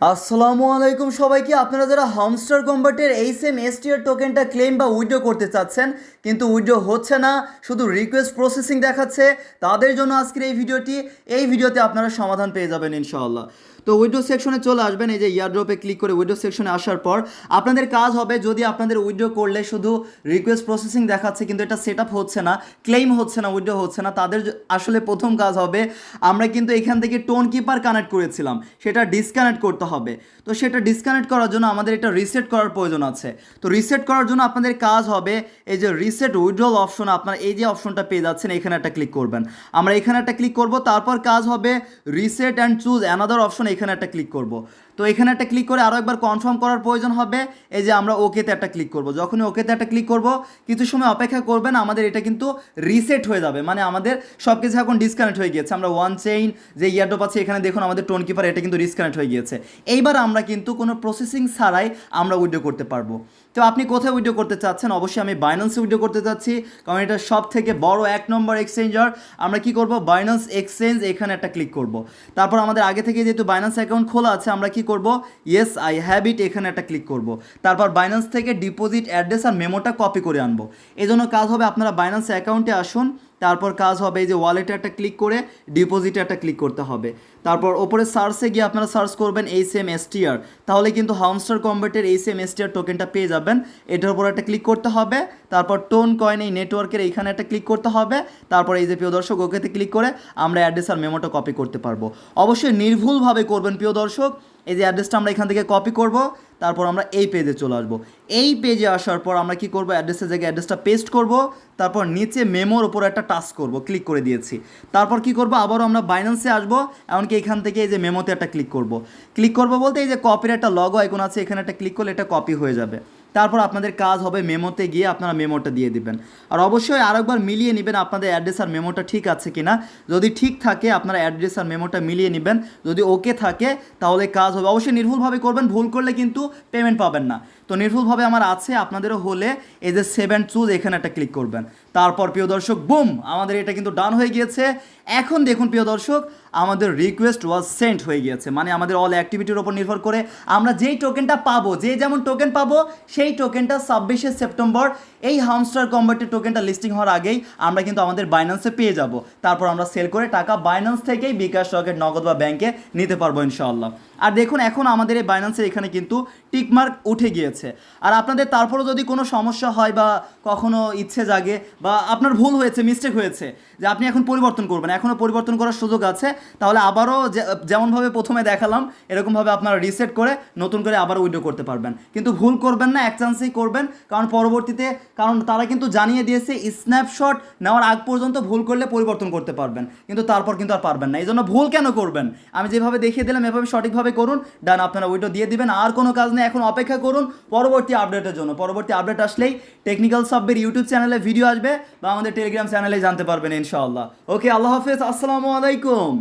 আসসালামু আলাইকুম সবাইকে। আপনারা যারা হামস্টার কম্বাটের এই সেম এসটিআর টোকেনটা ক্লেম বা উইড্রো করতে চাচ্ছেন, কিন্তু উইড্রো হচ্ছে না, শুধু রিকোয়েস্ট প্রসেসিং দেখাচ্ছে, তাদের জন্য আজকের এই ভিডিওটি। এই ভিডিওতে আপনারা সমাধান পেয়ে যাবেন ইনশাআল্লাহ। তো উইড্রো সেকশনে চলে আসবেন, এই যে ইয়ারড্রপে ক্লিক করে উইড্রো সেকশনে আসার পর, আপনাদের কাজ হবে যদি আপনাদের উইড্রো করলে শুধু রিকোয়েস্ট প্রসেসিং দেখাচ্ছে, কিন্তু এটা সেট হচ্ছে না ক্লেম হচ্ছে না উইড্রো হচ্ছে না, তাদের আসলে প্রথম কাজ হবে, আমরা কিন্তু এখান থেকে টোন কিপার কানেক্ট করেছিলাম, সেটা ডিসকানেক্ট করতে হবে। তো সেটা ডিসকানেক্ট করার জন্য আমাদের এটা রিসেট করার প্রয়োজন আছে। তো রিসেট করার জন্য আপনাদের কাজ হবে এই যে রিসেট উইড্রল অপশন আপনার এই যে অপশনটা পেয়ে যাচ্ছেন, এখানে একটা ক্লিক করবেন। আমরা এখানে একটা ক্লিক করব, তারপর কাজ হবে reset and choose another option এখানে একটা ক্লিক করব। তো এখানে একটা ক্লিক করে আরও একবার কনফার্ম করার প্রয়োজন হবে। এই যে আমরা ওকেতে একটা ক্লিক করব। যখনই ওকেতে একটা ক্লিক করব, কিছু সময় অপেক্ষা করবেন, আমাদের এটা কিন্তু রিসেট হয়ে যাবে। মানে আমাদের সব কিছু এখন ডিসকানেক্ট হয়ে গিয়েছে। আমরা ওয়ান চেইন যে ইয়ারডপ আছে, এখানে দেখুন আমাদের টোন কিপার এটা কিন্তু ডিসকানেক্ট হয়ে গিয়েছে। এইবার আমরা কিন্তু কোনো প্রসেসিং ছাড়াই আমরা উইড্রো করতে পারব। তো আপনি কোথায় উইড্রো করতে চাচ্ছেন? অবশ্যই আমি বাইন্যান্সে উইড্রো করতে চাচ্ছি। কারণ এটা সব থেকে বড় এক নম্বর এক্সচেঞ্জার আমরা কি করব? বাইন্যান্স এক্সচেঞ্জ এখানে একটা ক্লিক করব। তারপর আমাদের আগে থেকে যেহেতু বাইন্যান্স অ্যাকাউন্ট খোলা আছে, আমরা কি করব? ইয়েস আই হ্যাভ ইট এখানে একটা ক্লিক করব। তারপর বাইন্যান্স থেকে ডিপোজিট অ্যাড্রেস আর মেমোটা কপি করে আনব। এই জন্য কাজ হবে আপনারা বাইন্যান্স অ্যাকাউন্টে আসুন, তারপর কাজ হবে এই যে ওয়ালেটে একটা ক্লিক করে ডিপোজিটে একটা ক্লিক করতে হবে। তারপর ওপরে সার্চে গিয়ে আপনারা সার্চ করবেন এই সেম এসটিআর। তাহলে কিন্তু হামস্টার কম্বাটের এই সেম এসটিআর টোকেনটা পেয়ে যাবেন। এটার উপর একটা ক্লিক করতে হবে। তারপর টোন কয়েন এই নেটওয়ার্কের এইখানে একটা ক্লিক করতে হবে। তারপর এই যে প্রিয় দর্শক, ওকেতে ক্লিক করে আমরা অ্যাড্রেস আর মেমোটা কপি করতে পারব। অবশ্যই নির্ভুলভাবে করবেন প্রিয় দর্শক। এই যে অ্যাড্রেসটা আমরা এখান থেকে কপি করব, তারপর আমরা এই পেজে চলে আসব। এই পেজে আসার পর আমরা কি করব? অ্যাড্রেসের জায়গায় অ্যাড্রেসটা পেস্ট করব, তারপর নিচে মেমোর ওপর একটা টাচ করব ক্লিক করে দিয়েছি। তারপর কি করব? আবারও আমরা বাইন্যান্সে আসব, এমনকি এখান থেকে এই যে মেমোতে একটা ক্লিক করব। ক্লিক করব বলতে এই যে কপির একটা লগো আইকন আছে, এখানে একটা ক্লিক করলে এটা কপি হয়ে যাবে। তারপর আপনাদের কাজ হবে মেমোতে গিয়ে আপনারা মেমোটা দিয়ে দিবেন। আর অবশ্যই আরেকবার মিলিয়ে নেবেন আপনাদের অ্যাড্রেস আর মেমোটা ঠিক আছে কিনা। যদি ঠিক থাকে আপনারা অ্যাড্রেস আর মেমোটা মিলিয়ে নেবেন। যদি ওকে থাকে, তাহলে কাজ হবে। অবশ্যই নির্ভুলভাবে করবেন, ভুল করলে কিন্তু পেমেন্ট পাবেন না। তো নির্ভুলভাবে আমার আছে, আপনাদেরও হলে এই যে সেভেন চুজ এখানে একটা ক্লিক করবেন। তারপর প্রিয় দর্শক বুম আমাদের এটা কিন্তু ডান হয়ে গিয়েছে। এখন দেখুন প্রিয় দর্শক, আমাদের রিকোয়েস্ট ওয়াজ সেন্ট হয়ে গিয়েছে। মানে আমাদের অল অ্যাক্টিভিটির উপর নির্ভর করে আমরা যেই টোকেনটা পাবো, যে যেমন টোকেন পাবো, সেই টোকেনটা ছাব্বিশে সেপ্টেম্বর, এই হামস্টার কম্বার্টের টোকেনটা লিস্টিং হওয়ার আগেই আমরা কিন্তু আমাদের বাইন্যান্সে পেয়ে যাব। তারপর আমরা সেল করে টাকা বাইন্যান্স থেকেই বিকাশ রকেট নগদ বা ব্যাংকে নিতে পারব ইনশাআল্লাহ। আর দেখুন, এখন আমাদের এই বাইন্যান্সের এখানে কিন্তু টিকমার্ক উঠে গিয়েছে। আর আপনাদের তারপরও যদি কোনো সমস্যা হয় বা কখনো ইচ্ছে জাগে বা আপনার ভুল হয়েছে মিস্টেক হয়েছে, যে আপনি এখন পরিবর্তন করবেন এখনও পরিবর্তন করার সুযোগ আছে, তাহলে আবারও যেমনভাবে প্রথমে দেখালাম, এরকমভাবে আপনারা রিসেট করে নতুন করে আবার উইড্রো করতে পারবেন। কিন্তু ভুল করবেন না এক চান্সেই করবেন। কারণ পরবর্তীতে, কারণ তারা কিন্তু জানিয়ে দিয়েছে স্ন্যাপশট নেওয়ার আগ পর্যন্ত ভুল করলে পরিবর্তন করতে পারবেন। কিন্তু তারপর কিন্তু আর পারবেন না। এই জন্য ভুল কেন করবেন? আমি যেভাবে দেখিয়ে দিলাম, এভাবে সঠিকভাবে করুন। ডান আপনারা উইড্রো দিয়ে দিবেন। আর কোনো কাজ নেই, এখন অপেক্ষা করুন পরবর্তী আপডেটের জন্য। পরবর্তী আপডেট আসলেই টেকনিক্যাল সাব্বের ইউটিউব চ্যানেলে ভিডিও আসবে বা আমাদের টেলিগ্রাম চ্যানেলে জানতে পারবেন ইনশাআল্লাহ। ওকে আল্লাহ হাফেজ, আসসালামু আলাইকুম।